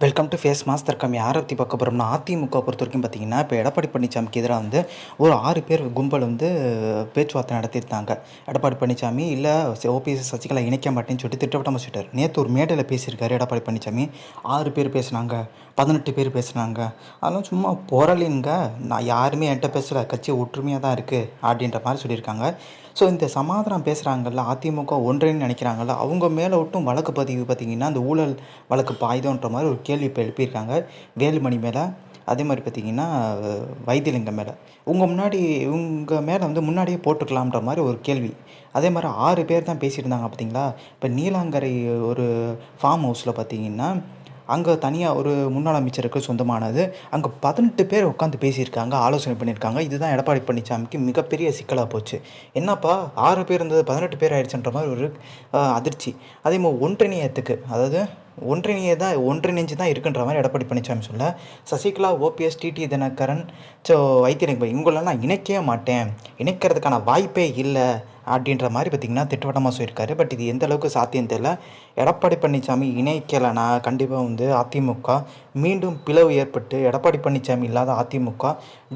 Welcome to face master கம் யாரை பற்றி பார்க்க போகிறோம்னா அதிமுக பொறுத்த வரைக்கும் பார்த்தீங்கன்னா இப்போ எடப்பாடி பழனிசாமிக்கு எதிராக வந்து ஒரு ஆறு பேர் கும்பல் வந்து பேச்சுவார்த்தை நடத்தியிருந்தாங்க எடப்பாடி பழனிசாமி இல்லை ஓபிஎஸ் சசிகலா இணைக்க மாட்டேன்னு சொல்லிட்டு திட்டவட்டமாக சொல்லிட்டார். நேற்று ஒரு மேடையில் பேசியிருக்காரு எடப்பாடி பழனிசாமி. ஆறு பேர் பேசுனாங்க பதினெட்டு பேர் பேசுனாங்க. அதெல்லாம் சும்மா புரளிங்க நான் யாருமே என்கிட்ட பேசல. கட்சி ஒற்றுமையாக தான் இருக்குது அப்படின்ற மாதிரி சொல்லியிருக்காங்க. ஸோ இந்த சமாதானம் பேசுகிறாங்கல்ல அதிமுக ஒன்றேன்னு நினைக்கிறாங்கல்ல அவங்க மேலே விட்டும் வழக்கு பதிவு பார்த்தீங்கன்னா அந்த ஊழல் வழக்கு பாய்தோன்ற மாதிரி ஒரு கேள்வி இப்போ எழுப்பியிருக்காங்க. வேலுமணி மேலே அதே மாதிரி பார்த்தீங்கன்னா வைத்தியலிங்கம் மேலே. உங்கள் முன்னாடி உங்கள் மேலே வந்து முன்னாடியே போட்டுக்கலாம்ன்ற மாதிரி ஒரு கேள்வி. அதே மாதிரி ஆறு பேர் தான் பேசியிருந்தாங்க பார்த்தீங்களா? இப்போ நீலாங்கரை ஒரு ஃபார்ம் ஹவுஸில் பார்த்தீங்கன்னா அங்கே தனியாக ஒரு முன்னாள் அமைச்சருக்கு சொந்தமானது. அங்கே பதினெட்டு பேர் உட்காந்து பேசியிருக்காங்க ஆலோசனை பண்ணியிருக்காங்க. இதுதான் எடப்பாடி பழனிசாமிக்கு மிகப்பெரிய சிக்கலாக போச்சு. என்னப்பா ஆறு பேர் இருந்தது பதினெட்டு பேர் ஆயிடுச்சுன்ற மாதிரி ஒரு அதிர்ச்சி. அதே மாதிரி ஒன்றிணையத்துக்கு அதாவது ஒன்றிணைய தான் ஒன்றிணைஞ்சு தான் இருக்குன்ற மாதிரி எடப்பாடி பழனிசாமி சொல்ல Sasikala OPS TT Dhinakaran so Vaithilingam இவங்களெல்லாம் நான் இணைக்கவே மாட்டேன். இணைக்கிறதுக்கான வாய்ப்பே இல்லை. அப்படின்ற மாதிரி பார்த்திங்கன்னா திட்டவட்டமாக சொல்லியிருக்காரு. பட் இது எந்த அளவுக்கு சாத்தியம் தெரியல. எடப்பாடி பழனிசாமி இணைக்கலைனா கண்டிப்பாக வந்து அதிமுக மீண்டும் பிளவு ஏற்பட்டு எடப்பாடி பழனிசாமி இல்லாத அதிமுக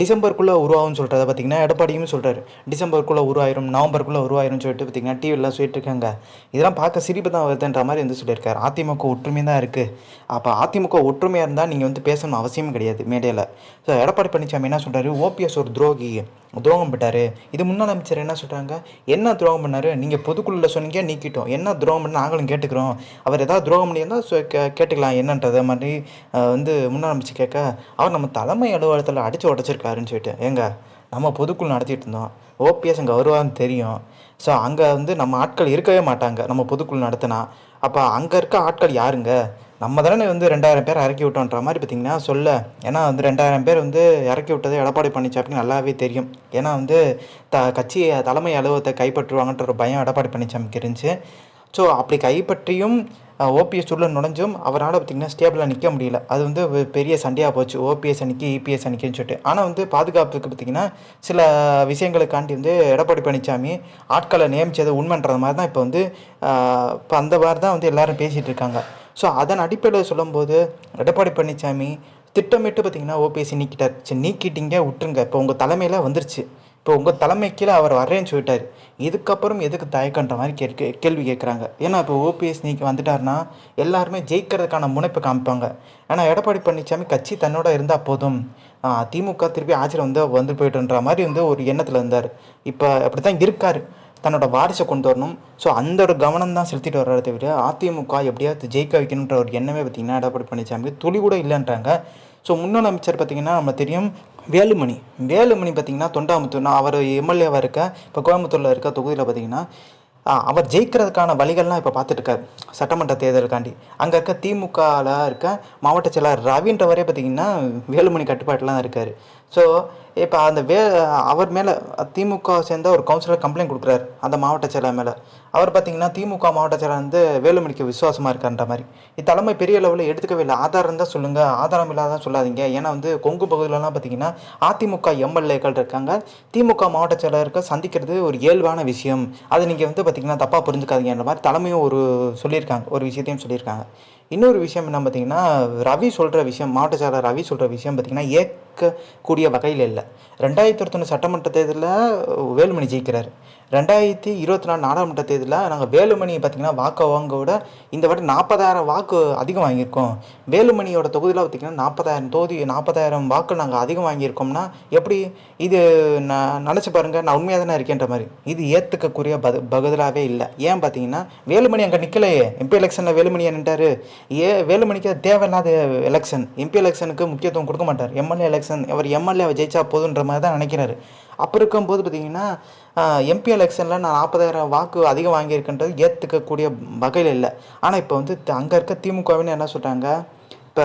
டிசம்பருக்குள்ளே உருவாகும்னு சொல்கிறத பார்த்திங்கன்னா எடப்பாடியும் சொல்கிறாரு டிசம்பருக்குள்ளே உருவாயிரும் நவம்பருக்குள்ளே உருவாயிரும்னு சொல்லிட்டு பார்த்திங்கன்னா டிவிலாம் சொல்லிட்டு இருக்காங்க இதெல்லாம் பார்க்க சிரிப்பு தான் வருதுன்ற மாதிரி வந்து சொல்லியிருக்காரு. அதிமுக ஒற்றுமை தான் இருக்குது அப்போ அதிமுக ஒற்றுமையாக இருந்தால் நீங்கள் வந்து பேசணும் அவசியம் கிடையாது மேடையில். ஸோ எடப்பாடி பழனிசாமி என்ன சொல்கிறாரு ஓபிஎஸ் ஒரு துரோகி துரோகம் பட்டார். இது முன்னாள் அமைச்சர் என்ன சொல்கிறாங்க என்ன துரோகம் பண்ணார்? நீங்கள் பொதுக்குழுல சொன்னீங்க நீக்கிட்டோம். என்ன துரோகம் பண்ண நாங்களும் கேட்டுக்கிறோம். அவர் ஏதாவது துரோகம் பண்ணியிருந்தால் சொ- கேட்டுக்கலாம். என்னன்றதை மாதிரி வந்து முன்னாரம்பிச்சு கேட்க அவர் நம்ம தலைமை அலுவலகத்தில் அடித்து உடச்சிருக்காருன்னு சொல்லிட்டு ஏங்க நம்ம பொதுக்குழு நடத்திட்டு இருந்தோம். ஓபிஎஸ் அங்கே வருவான்னு தெரியும். ஸோ அங்கே வந்து நம்ம ஆட்கள் இருக்கவே மாட்டாங்க. நம்ம பொதுக்குழு நடத்தினா. அப்போ அங்கே இருக்க ஆட்கள் யாருங்க? நம்ம தானே வந்து ரெண்டாயிரம் பேர் இறக்கி விட்டோன்ற மாதிரி பார்த்தீங்கன்னா சொல்ல. ஏன்னா வந்து ரெண்டாயிரம் பேர் வந்து இறக்கி விட்டது எடப்பாடி பழனிசாமிக்கு நல்லாவே தெரியும். ஏன்னா வந்து த கட்சி தலைமை அலுவலகத்தை கைப்பற்றுவாங்கன்ற ஒரு பயம் எடப்பாடி பழனிசாமிக்கு இருந்துச்சு. ஸோ அப்படி கைப்பற்றியும் ஓபிஎஸ் உள்ள நுழைஞ்சும் அவரால் பார்த்திங்கன்னா ஸ்டேபிளாக நிற்க முடியல. அது வந்து பெரிய சண்டையாக போச்சு. ஓபிஎஸ் அன்றைக்கி இபிஎஸ் அன்னைக்குன்னு சொல்லிட்டு. ஆனால் வந்து பாதுகாப்புக்கு பார்த்திங்கன்னா சில விஷயங்களுக்காண்டி வந்து எடப்பாடி பழனிசாமி ஆட்களை நியமித்தது உண்மைன்றது மாதிரி தான் இப்போ வந்து இப்போ அந்த மாதிரி தான் வந்து எல்லாரும் பேசிகிட்டு இருக்காங்க. ஸோ அதன் அடிப்படையில் சொல்லும்போது எடப்பாடி பழனிசாமி திட்டமிட்டு பார்த்தீங்கன்னா ஓபிஎஸ்சி நீக்கிட்டார். சரி நீக்கிட்டீங்க விட்டுருங்க. இப்போ உங்கள் தலைமையில் வந்துருச்சு. இப்போ உங்கள் தலைமை கீழே அவர் வரேன்னு சொல்லிட்டார். இதுக்கப்புறம் எதுக்கு தயக்கன்ற மாதிரி கேட்க கேள்வி கேட்குறாங்க ஏன்னா இப்போ ஓபிஎஸ் நீக்கி வந்துட்டார்னா எல்லாருமே ஜெயிக்கிறதுக்கான முனைப்பை காமிப்பாங்க. ஏன்னா எடப்பாடி பழனிசாமி கட்சி தன்னோட இருந்தால் போதும். திமுக திருப்பி ஆட்சியில் வந்து வந்து போயிட்டுன்ற மாதிரி வந்து ஒரு எண்ணத்தில் இருந்தார். இப்போ அப்படி தான் இருக்கார். தன்னோட வாரிசை கொண்டு வரணும். ஸோ அந்த ஒரு கவனம் தான் செலுத்திட்டு வர்றதை தவிர அதிமுக எப்படியாவது ஜெயிக்க வைக்கணுன்ற ஒரு எண்ணமே பார்த்திங்கன்னா எடப்பாடி பழனிசாமி துளி கூட இல்லைன்றாங்க. ஸோ முன்னாள் அமைச்சர் பார்த்திங்கன்னா நம்ம தெரியும் வேலுமணி. வேலுமணி பார்த்திங்கன்னா தொண்டாமுத்தூர் நான் அவர் எம்எல்ஏவாக இருக்க இப்போ கோயம்புத்தூரில் இருக்க தொகுதியில் பார்த்திங்கன்னா அவர் ஜெயிக்கிறதுக்கான வழிகள்லாம் இப்போ பார்த்துட்ருக்காரு சட்டமன்ற தேர்தலுக்காண்டி. அங்கே இருக்க திமுகவில் இருக்க மாவட்ட செயலாளர் ரவின்றவரே பார்த்தீங்கன்னா வேலுமணி கட்டுப்பாட்டில் தான் இருக்கார். ஸோ இப்போ அந்த வே அவர் மேலே திமுக சேர்ந்த ஒரு கவுன்சிலர் கம்ப்ளைண்ட் கொடுக்குறாரு அந்த மாவட்ட செயலர் மேலே. அவர் பார்த்தீங்கன்னா திமுக மாவட்ட செயலர் வந்து வேலுமணிக்கு விசுவாசமாக இருக்கான்ற மாதிரி. இது தலைமை பெரிய லெவலில் எடுத்துக்கவே இல்லை. ஆதாரம் தான் சொல்லுங்கள் ஆதாரம் இல்லாதான் சொல்லாதீங்க. ஏன்னா வந்து கொங்கு பகுதியிலலாம் பார்த்தீங்கன்னா அதிமுக எம்எல்ஏக்கள் இருக்காங்க. திமுக மாவட்ட செயலருக்கு சந்திக்கிறது ஒரு இயல்பான விஷயம். அதை நீங்கள் வந்து பார்த்தீங்கன்னா தப்பாக புரிஞ்சுக்காதீங்கன்ற மாதிரி தலைமையும் ஒரு சொல்லியிருக்காங்க ஒரு விஷயத்தையும் சொல்லியிருக்காங்க. இன்னொரு விஷயம் என்ன பார்த்தீங்கன்னா ரவி சொல்கிற விஷயம் மாவட்ட செயலர் ரவி சொல்கிற விஷயம் பார்த்தீங்கன்னா ஏற்கக்கூடிய வகையில் இல்லை. ரெண்டாயிரத்தி ஒருத்தொன்று சட்டமன்ற தேர்தலில் வேலுமணி ஜெயிக்கிறார். ரெண்டாயிரத்தி இருபத்தி நாலு நாடாளுமன்ற தேர்தலில் நாங்கள் வேலுமணி பார்த்தீங்கன்னா வாக்கு வாங்க விட இந்த வாட்டி நாற்பதாயிரம் வாக்கு அதிகம் வாங்கியிருக்கோம். வேலுமணியோட தொகுதியில் பார்த்தீங்கன்னா நாற்பதாயிரம் தொகுதி நாற்பதாயிரம் வாக்கு நாங்கள் அதிகம் வாங்கியிருக்கோம்னா எப்படி இது நான் நினச்சி பாருங்கள் நான் உண்மையாக தானே இருக்கேன்ற மாதிரி. இது ஏற்றுக்கக்கூடிய பத பகுதலாகவே இல்லை. ஏன் பார்த்தீங்கன்னா வேலுமணி அங்கே நிற்கலையே எம்பி எலெக்ஷனில் வேலுமணி நின்றார் ஏ வேலுமணிக்கு தேவையில்லாத எலெக்ஷன். எம்பி எலெக்ஷனுக்கு முக்கியத்துவம் கொடுக்க மாட்டார். எம்எல்ஏ எலெக்ஷன் அவர் எம்எல்ஏ ஜெயிச்சா போதுன்ற மாதிரி தான் நினைக்கிறாரு. அப்போ இருக்கும்போது பார்த்தீங்கன்னா எம்பி எலெக்ஷனில் நான் நாற்பதாயிரம் வாக்கு அதிகம் வாங்கியிருக்கேன்றது ஏற்றுக்கக்கூடிய வகையில் இல்லை. ஆனால் இப்போ வந்து அங்கே இருக்க திமுகவின்னு என்ன சொல்கிறாங்க இப்போ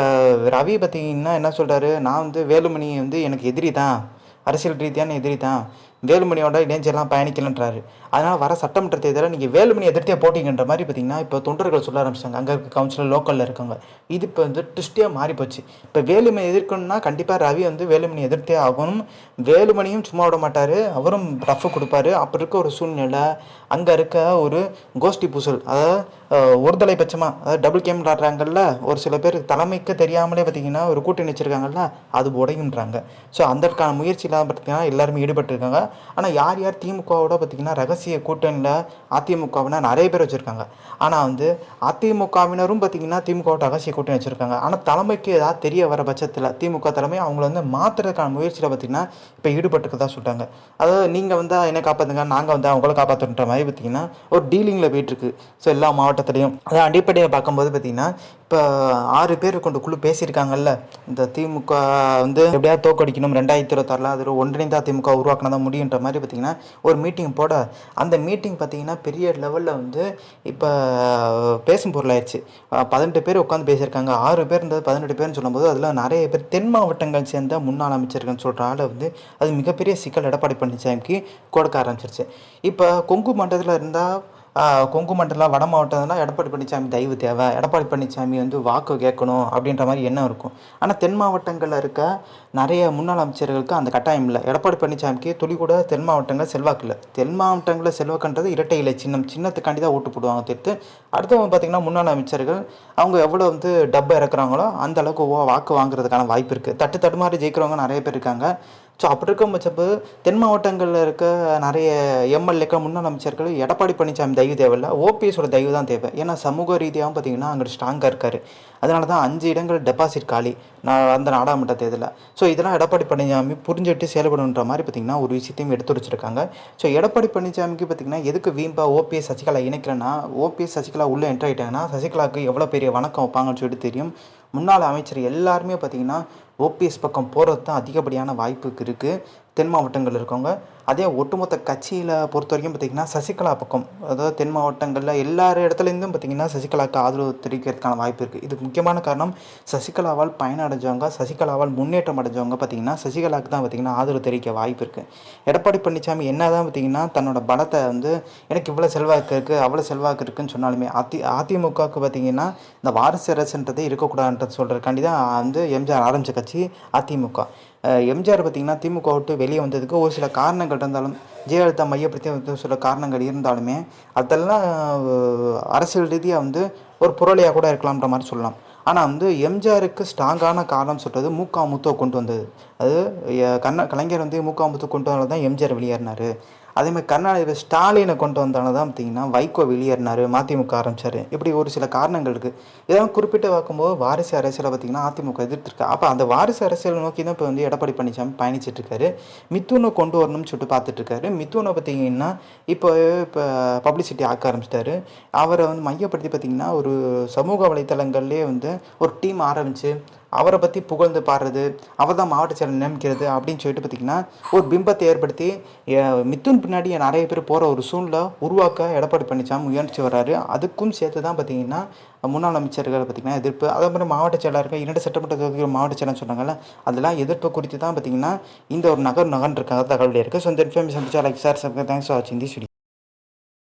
ரவி பார்த்தீங்கன்னா என்ன சொல்கிறாரு நான் வந்து வேலுமணி வந்து எனக்கு எதிரி தான். அரசியல் ரீதியான எதிரி தான். வேலுமணியோட இடைஞ்செல்லாம் பயணிக்கலன்றாரு. அதனால் வர சட்டமன்ற தேர்தலில் நீங்கள் வேலுமணி எதிர்த்தே போட்டிங்கன்ற மாதிரி பார்த்தீங்கன்னா இப்போ தொண்டர்கள் சொல்ல ஆரம்பிச்சிட்டாங்க. அங்கே இருக்க கவுன்சிலர் லோக்கலில் இருக்காங்க இது இப்போ வந்து ட்விஸ்டியாக மாறி போச்சு இப்போ வேலுமணி எதிர்க்கணும்னா கண்டிப்பாக ரவி வந்து வேலுமணி எதிர்த்தே ஆகணும். வேலுமணியும் சும்மா விட மாட்டார். அவரும் ரஃப் கொடுப்பாரு. அப்படி இருக்க ஒரு சூழ்நிலை அங்கே இருக்க ஒரு கோஷ்டி பூசல் அதாவது ஒருதலை பட்சமாக அதாவது டபுள் கேம் விளாடுறாங்கல்ல ஒரு சில பேர் தலைமைக்கு தெரியாமலே பார்த்தீங்கன்னா ஒரு கூட்டணி வச்சுருக்காங்கல்ல அது உடையுன்றாங்க ஸோ அதற்கான இல்லாமல் பார்த்தீங்கன்னா எல்லாருமே ஈடுபட்டிருக்காங்க. ஆனால் யார் யார் திமுகவோட பார்த்தீங்கன்னா ரகசிய கூட்டணியில் அதிமுகவினர் நிறைய பேர் வச்சுருக்காங்க. ஆனால் வந்து அதிமுகவினரும் பார்த்தீங்கன்னா திமுகவோட ரகசிய கூட்டணி வச்சுருக்காங்க. ஆனால் தலைமைக்கு ஏதாவது தெரிய வர பட்சத்தில் திமுக தலைமை அவங்கள வந்து மாற்றுறதுக்கான முயற்சியில் பார்த்தீங்கன்னா இப்போ ஈடுபட்டுருக்கதா சொல்லிட்டாங்க அதாவது நீங்கள் வந்து என்ன காப்பாற்றுங்க நாங்கள் வந்து அவங்கள காப்பாற்றுன்ற மாதிரி பார்த்தீங்கன்னா ஒரு டீலிங்கில் போயிட்டுருக்கு. ஸோ எல்லா மாவட்டத்துலேயும். அதாவது அடிப்படையை பார்க்கும்போது பார்த்திங்கன்னா இப்போ ஆறு பேர் கொண்டு குழு பேசியிருக்காங்கல்ல இந்த திமுக வந்து எப்படியாவது தோக்கடிக்கணும் ரெண்டாயிரத்தி இருபத்தாறில் அதில் ஒன்றிணைந்தா திமுக உருவாக்கினா தான் முடியுன்ற மாதிரி பார்த்தீங்கன்னா ஒரு மீட்டிங் போட அந்த மீட்டிங் பார்த்தீங்கன்னா பெரிய லெவலில் வந்து இப்போ பேசும் பொருளாயிடுச்சு பதினெட்டு பேர் உட்காந்து பேசியிருக்காங்க. ஆறு பேர் இருந்தது பதினெட்டு பேர்னு சொல்லும்போது அதில் நிறைய பேர் தென் மாவட்டங்கள் சேர்ந்த முன்னாள் அமைச்சர்கள்னு சொல்கிற ஆளை வந்து அது மிகப்பெரிய சிக்கல் எடப்பாடி பழனிசாமிக்கு கொடுக்க ஆரம்பிச்சிருச்சு. இப்போ கொங்கு மண்டலத்தில் இருந்தால் கொங்கு மண்டலம் வட மாவட்டம்னா எடப்பாடி பழனிசாமி தயவு தேவை. எடப்பாடி பழனிசாமி வந்து வாக்கு கேட்கணும் அப்படின்ற மாதிரி எண்ணம் இருக்கும். ஆனால் தென் மாவட்டங்களில் இருக்க நிறைய முன்னாள் அமைச்சர்களுக்கு அந்த கட்டாயம் இல்லை. எடப்பாடி பழனிசாமிக்கு துளி கூட தென் மாவட்டங்கள் செல்வாக்கு இல்லை. தென் மாவட்டங்களில் செல்வாக்குன்றது இரட்டை இலை சின்னம். சின்னத்துக்காண்டி தான் ஓட்டு போடுவாங்க தீர்த்து அடுத்தவங்க பார்த்தீங்கன்னா முன்னாள் அமைச்சர்கள் அவங்க எவ்வளோ வந்து டப்பை இறக்குறாங்களோ அந்த அளவுக்கு வாக்கு வாங்குறதுக்கான வாய்ப்பு இருக்குது தட்டு தடுமாறி ஜெயிக்கிறவங்க நிறைய பேர் இருக்காங்க. ஸோ அப்படி இருக்கும் பட்சப்பு தென் மாவட்டங்களில் இருக்க நிறைய எம்எல்ஏக்கள் முன்னாள் அமைச்சர்கள் எடப்பாடி பழனிசாமி தயவு தேவையில்ல ஓபிஎஸோட தயவு தான் தேவை. ஏன்னா சமூக ரீதியாகவும் பார்த்தீங்கன்னா அங்கே ஸ்ட்ராங்காக இருக்கார். அதனால தான் அஞ்சு இடங்கள் டெபாசிட் காலி. நான் அந்த நாடாளுமன்ற தேர்தலில். ஸோ இதெல்லாம் எடப்பாடி பழனிசாமி புரிஞ்சுட்டு செயல்படுன்ற மாதிரி பார்த்தீங்கன்னா ஒரு விஷயத்தையும் எடுத்து வச்சுருக்காங்க. ஸோ எடப்பாடி பழனிசாமிக்கு பார்த்தீங்கன்னா எதுக்கு வீம்பா ஓபிஎஸ் சசிகலா இணைக்கிறேன்னா ஓபிஎஸ் சசிகலா உள்ளே என்ட்ரு ஆகிட்டாங்கன்னா சசிகலாவுக்கு எவ்வளோ பெரிய வணக்கம் வைப்பாங்கன்னு சொல்லிட்டு தெரியும். முன்னாள் அமைச்சர் எல்லாருமே பார்த்தீங்கன்னா ஓபிஎஸ் பக்கம் போகிறது தான் அதிகப்படியான வாய்ப்புக்கு இருக்குது தென் மாவட்டங்கள் இருக்கவங்க. அதே ஒட்டுமொத்த கட்சியில் பொறுத்த வரைக்கும் பார்த்திங்கன்னா சசிகலா பக்கம் அதாவது தென் மாவட்டங்களில் எல்லார் இடத்துலேருந்தும் பார்த்திங்கன்னா சசிகலாவுக்கு ஆதரவு தெரிவிக்கிறதுக்கான வாய்ப்பு இருக்குது இதுக்கு முக்கியமான காரணம் சசிகலாவால் பயனடைஞ்சவங்க சசிகலாவால் முன்னேற்றம் அடைஞ்சவங்க பார்த்திங்கன்னா சசிகலாவுக்கு தான் பார்த்திங்கன்னா ஆதரவு தெரிவிக்க வாய்ப்பு இருக்குது எடப்பாடி பழனிசாமி என்ன தான் பார்த்திங்கன்னா தன்னோட பலத்தை வந்து எனக்கு இவ்வளோ செல்வாக்கு இருக்குது அவ்வளோ செல்வாக்கு இருக்குன்னு சொன்னாலுமே அதி அதிமுகவுக்கு பார்த்திங்கன்னா இந்த வாரிசு அரசுன்றதே இருக்கக்கூடாதுன்றது சொல்கிறதுக்காண்டி தான் வந்து எம்ஜிஆர் ஆரம்பித்த கட்சி அதிமுக. எம்ஜிஆர் பார்த்திங்கன்னா திமுக விட்டு வெளியே வந்ததுக்கு ஒரு சில காரணங்கள் இருந்தாலும் ஜெயலலிதா மையப்படுத்தி வந்து சில காரணங்கள் இருந்தாலுமே அதெல்லாம் அரசியல் ரீதியாக வந்து ஒரு புரளியாக கூட இருக்கலாம்ன்ற மாதிரி சொல்லலாம். ஆனால் வந்து எம்ஜிஆருக்கு ஸ்ட்ராங்கான காரணம் சொல்கிறது மூக்கா முத்துவை கொண்டு வந்தது. அது கண்ண கலைஞர் வந்து மூக்கா முத்து கொண்டு வந்தது தான் எம்ஜிஆர் வெளியேறினார். அதேமாதிரி கருணாநிதி ஸ்டாலினை கொண்டு வந்தால தான் பார்த்தீங்கன்னா வைகோ வெளியேறினார் மதிமுக ஆரம்பிச்சார். இப்படி ஒரு சில காரணங்கள் இருக்குது இதெல்லாம் குறிப்பிட்டு பார்க்கும்போது வாரிசு அரசியலை பார்த்தீங்கன்னா அதிமுக எதிர்த்திருக்கு. அப்போ அந்த வாரிசு அரசியலை நோக்கி தான் இப்போ வந்து எடப்பாடி பழனிசாமி பயணிச்சிட்டு இருக்காரு. கொண்டு வரணும்னு சொல்லிட்டு பார்த்துட்டு இருக்காரு. மிதுனை பார்த்தீங்கன்னா இப்போ இப்போ பப்ளிசிட்டி ஆக்க ஆரம்பிச்சிட்டாரு. அவரை வந்து மையப்படுத்தி பார்த்தீங்கன்னா ஒரு சமூக வலைத்தளங்கள்லேயே வந்து ஒரு டீம் ஆரம்பித்து அவரை பற்றி புகழ்ந்து பாடுறது அவர் தான் மாவட்ட செயலர் நியமிக்கிறது அப்படின்னு சொல்லிட்டு பார்த்திங்கன்னா ஒரு பிம்பத்தை ஏற்படுத்தி மித்துன் பின்னாடி நிறைய பேர் போகிற ஒரு சூழ்நிலை உருவாக்க எடப்பாடி பழனிசாமி முயற்சி வர்றாரு. அதுக்கும் சேர்த்து தான் பார்த்திங்கன்னா முன்னாள் அமைச்சர்கள் பார்த்திங்கன்னா எதிர்ப்பு அதே மாதிரி மாவட்ட செயலாளர்கள் இரண்டு சட்டமன்ற தொகுதிகள் மாவட்ட செயலர் சொன்னாங்கல்ல அதெல்லாம் எதிர்ப்பு குறித்து தான் பார்த்திங்கன்னா இந்த ஒரு நகர் நகர்ன்றிருக்காங்க தகவல் இருக்குது ஸோ இந்த information like sir thanks for வாட்சிங் தி